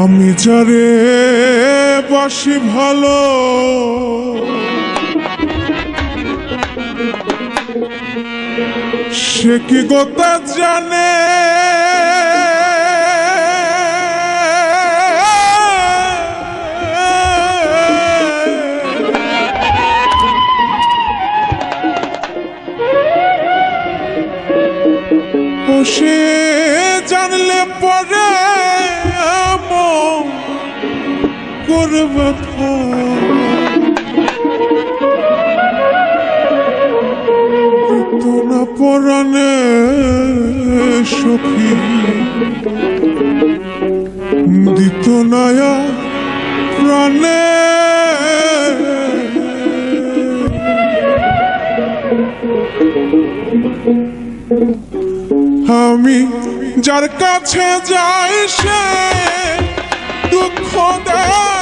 আমি যারে বাসি ভালো সে কি কথা জানে? করব না পরাণে সখী দিত নয়া প্রাণে আমি যার কাছে যাই সে দুঃখ দেয়।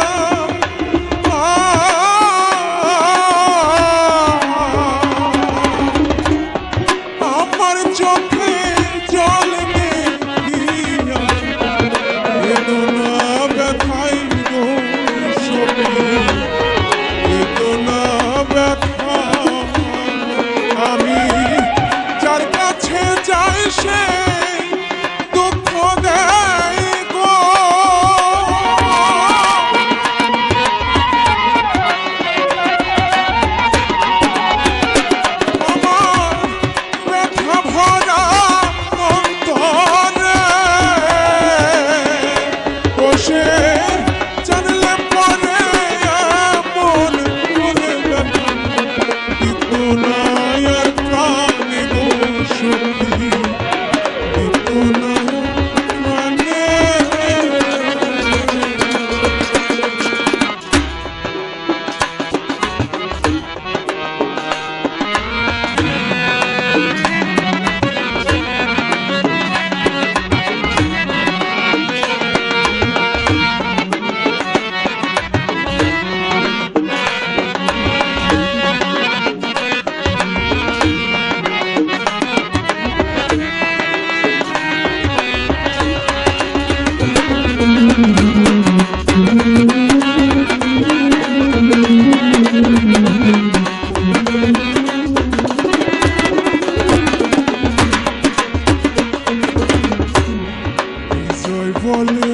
বলে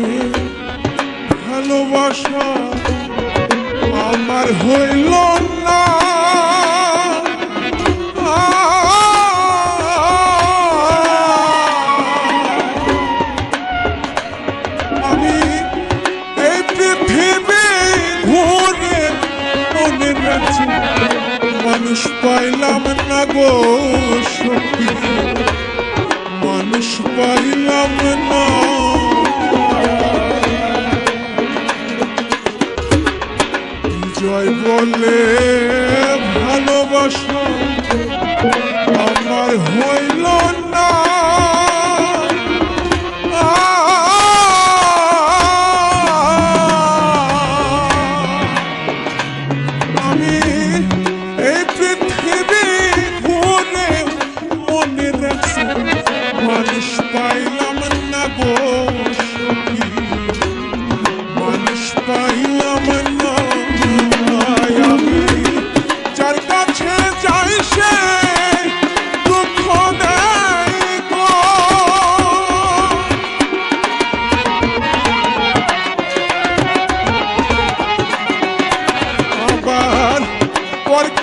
ভালোবাসা আমার হইল না। মানুষ পারিলাম না। জয় বলে ভালোবাসা আমার হইল না।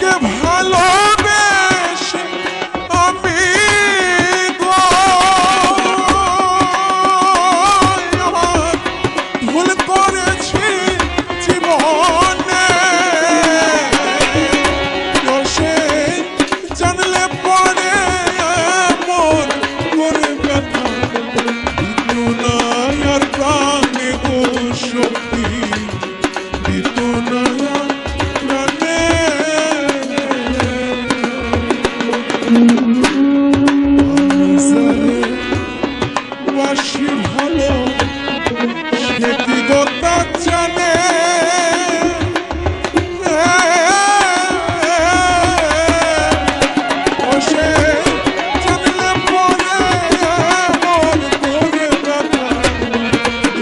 Hello.